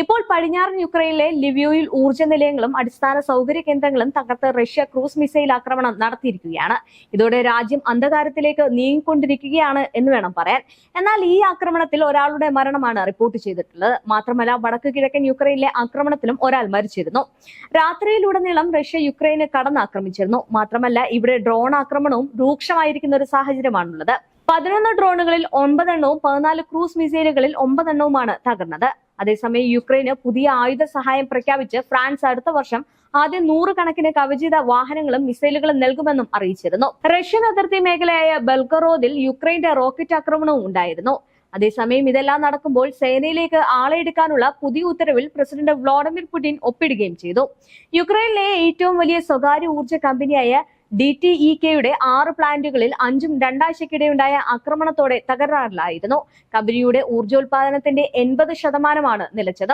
ഇപ്പോൾ പടിഞ്ഞാറൻ യുക്രൈനിലെ ലിവ്യോയിൽ ഊർജ നിലയങ്ങളും അടിസ്ഥാന സൗകര്യ കേന്ദ്രങ്ങളും തകർത്ത് റഷ്യ ക്രൂസ് മിസൈൽ ആക്രമണം നടത്തിയിരിക്കുകയാണ്. ഇതോടെ രാജ്യം അന്ധകാരത്തിലേക്ക് നീങ്ങിക്കൊണ്ടിരിക്കുകയാണ് എന്ന് വേണം പറയാൻ. എന്നാൽ ഈ ആക്രമണത്തിൽ ഒരാളുടെ മരണമാണ് റിപ്പോർട്ട് ചെയ്തിട്ടുള്ളത്. മാത്രമല്ല വടക്ക് കിഴക്കൻ യുക്രൈനിലെ ആക്രമണത്തിലും ഒരാൾ മരിച്ചിരുന്നു. രാത്രിയിലുടനീളം റഷ്യ യുക്രൈന് കടന്നാക്രമിച്ചിരുന്നു. മാത്രമല്ല ഇവിടെ ഡ്രോൺ ആക്രമണവും രൂക്ഷമായിരിക്കുന്ന ഒരു സാഹചര്യമാണുള്ളത്. പതിനൊന്ന് ഡ്രോണുകളിൽ ഒൻപതെണ്ണവും പതിനാല് ക്രൂസ് മിസൈലുകളിൽ ഒമ്പതെണ്ണവുമാണ് തകർന്നത്. അതേസമയം യുക്രൈന് പുതിയ ആയുധ സഹായം പ്രഖ്യാപിച്ച് ഫ്രാൻസ് അടുത്ത വർഷം ആദ്യം നൂറുകണക്കിന് കവചിത വാഹനങ്ങളും മിസൈലുകളും നൽകുമെന്നും അറിയിച്ചിരുന്നു. റഷ്യൻ അതിർത്തി മേഖലയായ ബെൽഗറോദിൽ യുക്രൈന്റെ റോക്കറ്റ് ആക്രമണവും ഉണ്ടായിരുന്നു. അതേസമയം ഇതെല്ലാം നടക്കുമ്പോൾ സേനയിലേക്ക് ആളെ എടുക്കാനുള്ള പുതിയ ഉത്തരവിൽ പ്രസിഡന്റ് വ്ളാഡിമിർ പുടിൻ ഒപ്പിടുകയും ചെയ്തു. യുക്രൈനിലെ ഏറ്റവും വലിയ സ്വകാര്യ ഊർജ കമ്പനിയായ ഡി ടി ഇ കെയുടെ ആറ് പ്ലാന്റുകളിൽ അഞ്ചും രണ്ടാഴ്ചക്കിടെയുണ്ടായ ആക്രമണത്തോടെ തകരാറിലായിരുന്നു. കമ്പനിയുടെ ഊർജോൽപാദനത്തിന്റെ എൺപത് ശതമാനമാണ് നിലച്ചത്.